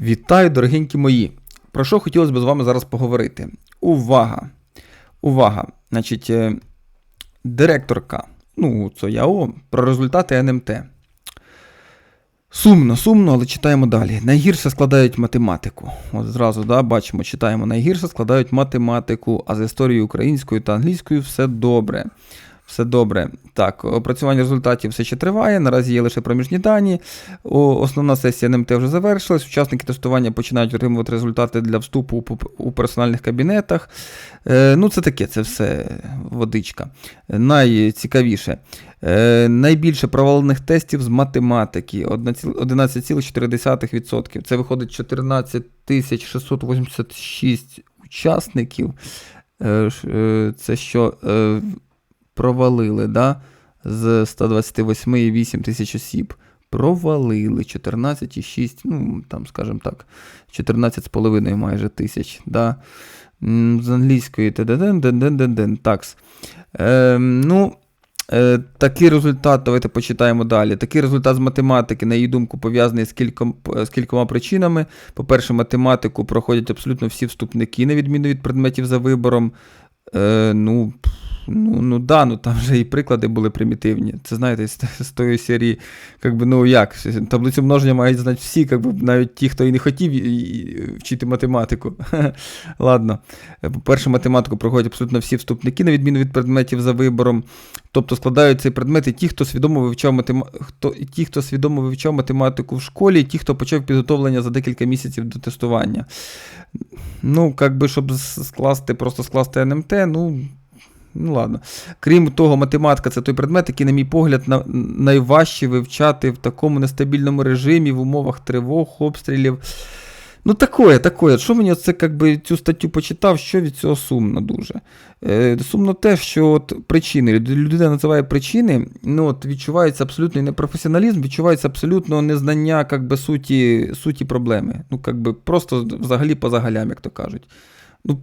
Вітаю, дорогенькі мої! Про що хотілося б з вами зараз поговорити? Увага! Увага! Значить, е, директорка, ну, це ЯО, про результати НМТ. Сумно, сумно, але читаємо далі. Найгірше складають математику. От зразу, да, бачимо, читаємо. Найгірше складають математику, а з історією українською та англійською все добре. Все добре. Так, опрацювання результатів все ще триває. Наразі є лише проміжні дані. Основна сесія НМТ вже завершилась. Учасники тестування починають отримувати результати для вступу у, персональних кабінетах. Е, ну, це таке, це все водичка. Найцікавіше. Е, найбільше провалених тестів з математики 11,4%. Це виходить 14 686 учасників. Е, Це що провалили, да? з 128,8 тисяч осіб. Провалили 14,6, ну, там, скажімо так, 14,5 майже тисяч. Да? З англійської ден такс. Е, ну, е, такий результат, давайте почитаємо далі. Такий результат з математики, на її думку, пов'язаний з, кільком, з кількома причинами. По-перше, математику проходять абсолютно всі вступники, на відміну від предметів за вибором. Е, ну, ну, ну да, ну там вже і приклади були примітивні. Це знаєте, з, з тої серії, як би, ну як, таблицю множення мають знати всі, як би, навіть ті, хто і не хотів і- і вчити математику. Ладно. Е, По-перше, математику проходять абсолютно всі вступники, на відміну від предметів за вибором. Тобто складають цей предмет ті, хто свідомо вивчав матема... хто... ті, хто свідомо вивчав математику в школі, ті, хто почав підготовлення за декілька місяців до тестування. Ну, як щоб скласти, просто скласти НМТ, ну. Ну, ладно. Крім того, математика це той предмет, який, на мій погляд, на, найважче вивчати в такому нестабільному режимі, в умовах тривог, обстрілів. Ну, такое, такое. Що мені оце, як би, цю статтю почитав, що від цього сумно дуже. Е, сумно те, що от причини, людина називає причини, ну от відчувається абсолютний непрофесіоналізм, відчувається абсолютно незнання би, суті, суті проблеми. Ну, би, просто взагалі по загалям, як то кажуть. Ну,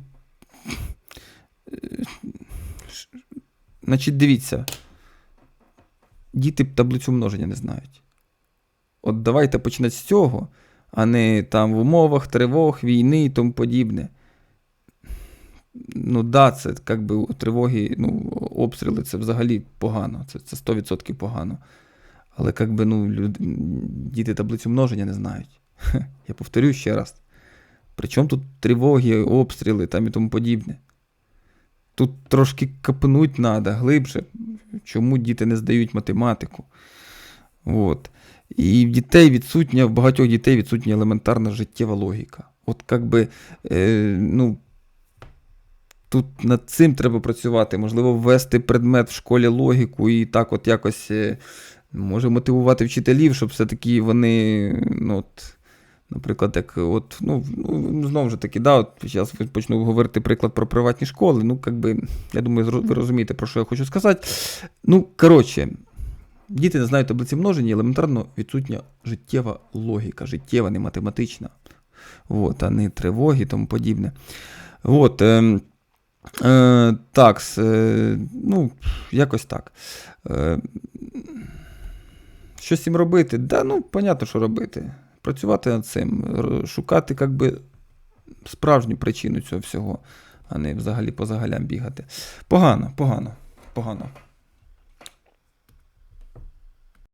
значить, дивіться. Діти таблицю множення не знають. От давайте починати з цього, а не там в умовах тривог, війни і тому подібне. Ну да, це як би тривоги, ну, обстріли це взагалі погано. Це, це 100% погано. Але як би, ну, люд... діти таблицю множення не знають. Я повторю ще раз. Причому тут тривоги, обстріли там і тому подібне. Тут трошки копнуть треба глибше, чому діти не здають математику. От. І в дітей відсутня, в багатьох дітей відсутня елементарна життєва логіка. От як би, е, ну, тут над цим треба працювати. Можливо, ввести предмет в школі логіку і так от якось е, може мотивувати вчителів, щоб все-таки вони, ну, от, наприклад, як от, ну, ну знову ж таки, да, от зараз почну говорити приклад про приватні школи. Ну, як би, я думаю, ви розумієте, про що я хочу сказати. Ну, коротше, Діти не знають таблиці множення, елементарно відсутня життєва логіка, життєва, не математична. От, а не тривоги і тому подібне. От, е, е, так, е, ну, якось так. Е, що з цим робити? Да, ну, понятно, що робити. Працювати над цим, шукати як би, справжню причину цього всього, а не взагалі по загалям бігати. Погано, погано, погано.